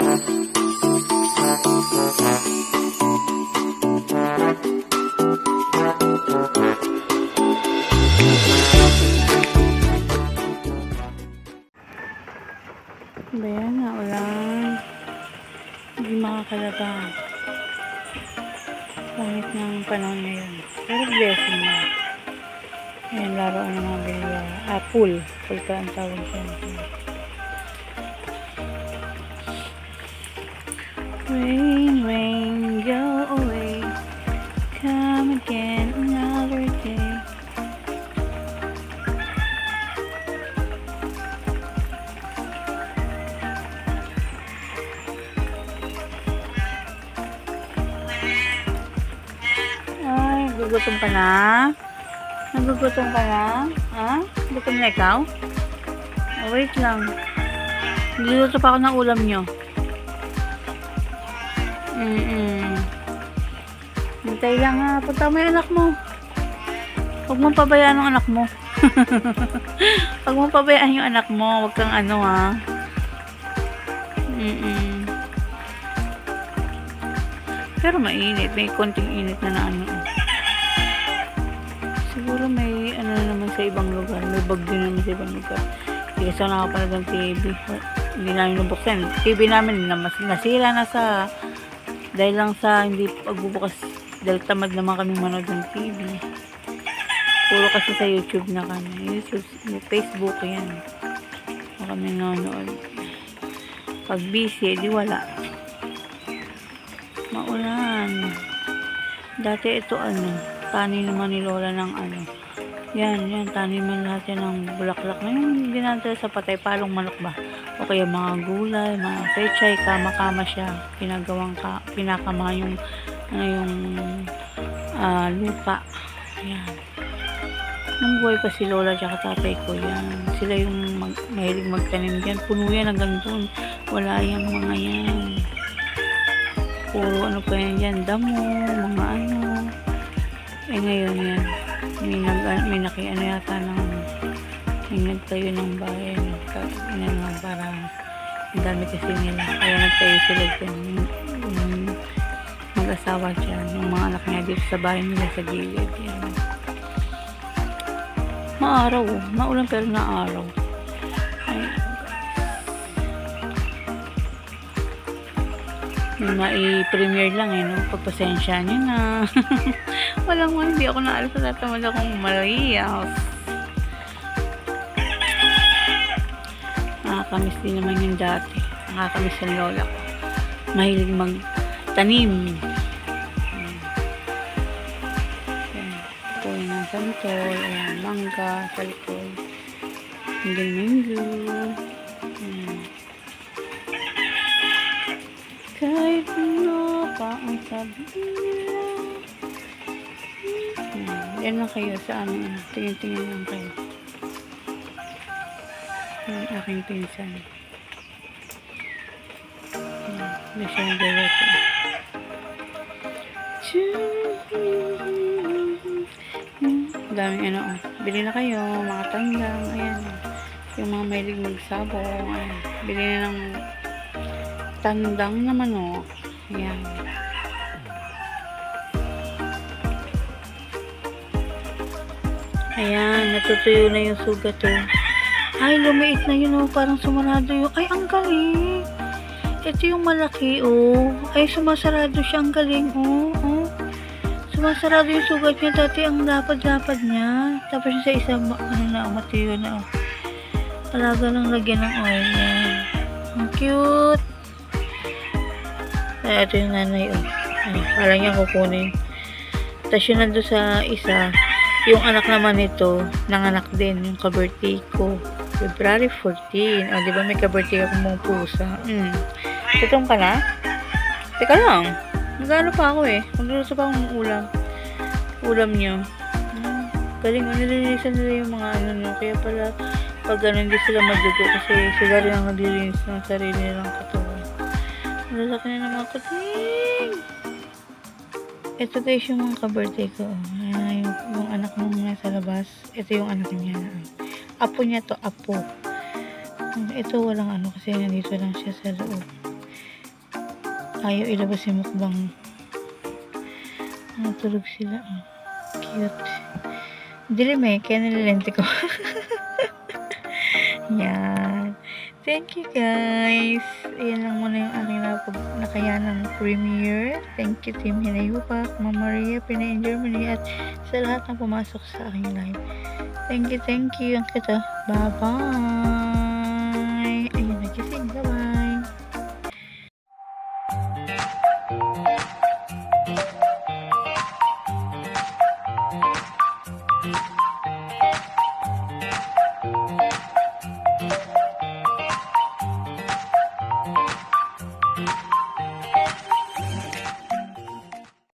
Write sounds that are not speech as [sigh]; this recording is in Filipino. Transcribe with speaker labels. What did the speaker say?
Speaker 1: Ba yan nga, ulan. Hindi makakalabas. Pangit ng panahon ngayon. Pero blessing na. Ayan, laruan ng mga bilya. Ah, pool. Pool ka ang tawag dyan. Rain, rain, go away. Come again another day. Ay, gugutom ka na? Nagugutom ka na? Ha? Gutom na ikaw? Oh, wait lang. Niluto pa ako ng ulam nyo. Mm-mm. Hintay lang ha. Punta mo yung anak mo. Huwag mong pabayaan ang anak mo. [laughs] Huwag mong pabayaan yung anak mo. Huwag kang ano ha. Mm-mm. Pero mainit. May konting init na na ano. Siguro may ano na naman sa ibang lugar. May bagyo na naman sa ibang lugar. Hindi kasi ako nakapanood ng TV. Hindi namin nabuksan. TV namin na nasira na sa dahil lang sa hindi pagbubukas dahil tamad naman kami manood ng TV. Puro kasi sa YouTube na kami. YouTube, Facebook yan. Na kami nanonood. Pag busy, di wala. Maulan. Dati ito ano, tani naman ni Lola ng ano. Yan, yan, taniman yan ng bulaklak. Ngayon, dinantay sa patay, palong manok ba? O kaya mga gulay, mga pechay, kama-kama siya. Pinagawang ka, pinakama yung, ano yung ah, lupa. Yan. Nung buhay pa si Lola tsaka tatay ko, yan. Sila yung mag, mahilig magtanim dyan. Puno yan hanggang doon. Wala yung mga yan. Puro ano pa yan dyan, damo, mga ano. Eh ngayon yan, may, nag, may naki ano yata ng, may nagtayo ng bahay, nagka, inano, para, ang dami kasi nila. Kaya nagtayo sila dyan, yung, yung mag-asawa dyan, yung mga anak niya dito sa bahay nila sa gilid. Yan. Maaraw, maulan pero na araw. Ay, mai-premiere lang eh, no? Pagpasensya niyo na. [laughs] Walang mo, hindi ako naalas sa tatamad akong maliyas. Nakakamiss din naman yung dati. Nakakamiss yung lola ko. Mahilig magtanim. Puwi ng santol. Ayan, mangga sa likod. Hindi. Ayan. Kahit ano pa ang sabihin nila. Yan lang kayo sa ano. Tingin-tingin lang kayo. Yung aking pinsan. Hindi siya. Ang daming ano. oh. Bili na kayo. Mga tanggang. Ayan. Yung mga mahilig magsabong. Ayan. Bili na ng tandang na manok. Yan. Ayan, natutuyo na yung sugat oh. Ay, lumiit na yun oh. Parang sumarado yung... Ay, ang galing. Ito yung malaki oh. Ay, sumasarado siya. Ang galing oh. oh. Sumasarado yung sugat niya. Dati ang lapad-lapad niya. Tapos sa isa, ma- ano na, matiyo na oh. Talaga lang lagyan ng oil. Yan. Ang cute. Ay, ito yung nanay, oh. Ay, parang niya kukunin. Tapos yun nandun sa isa, yung anak naman nito, nanganak din, yung ka-birthday ko. February 14. O, di ba may ka-birthday ako mong pusa? Hmm. Tutong ka na? Teka lang. Nagano pa ako eh. Magluluto pa akong ulam. Ulam niyo. Hmm. Galing, oh, nililinisan nila yung mga ano nyo. Kaya pala, pag ano, hindi sila madugo kasi sila rin ang naglilinis ng sarili nilang katawan. Lalaki na ng mga kuting. Ito guys yung mga ka-birthday ko. Ah, yung, yung anak nung nasa labas. Ito yung anak niya. Apo niya to, apo. Ito walang ano kasi nandito lang siya sa loob. Ayaw ilabas yung mukbang. Natulog sila. Cute. Dilim eh, kaya nilalente ko. [laughs] Yan. Thank you guys. Ayan lang muna yung aking napag nakayanang premiere. Thank you Team Hinayupak, Mama Maria, Pina in Germany at sa lahat ng pumasok sa aking live. Thank you, thank you. Ang kita. Bye-bye.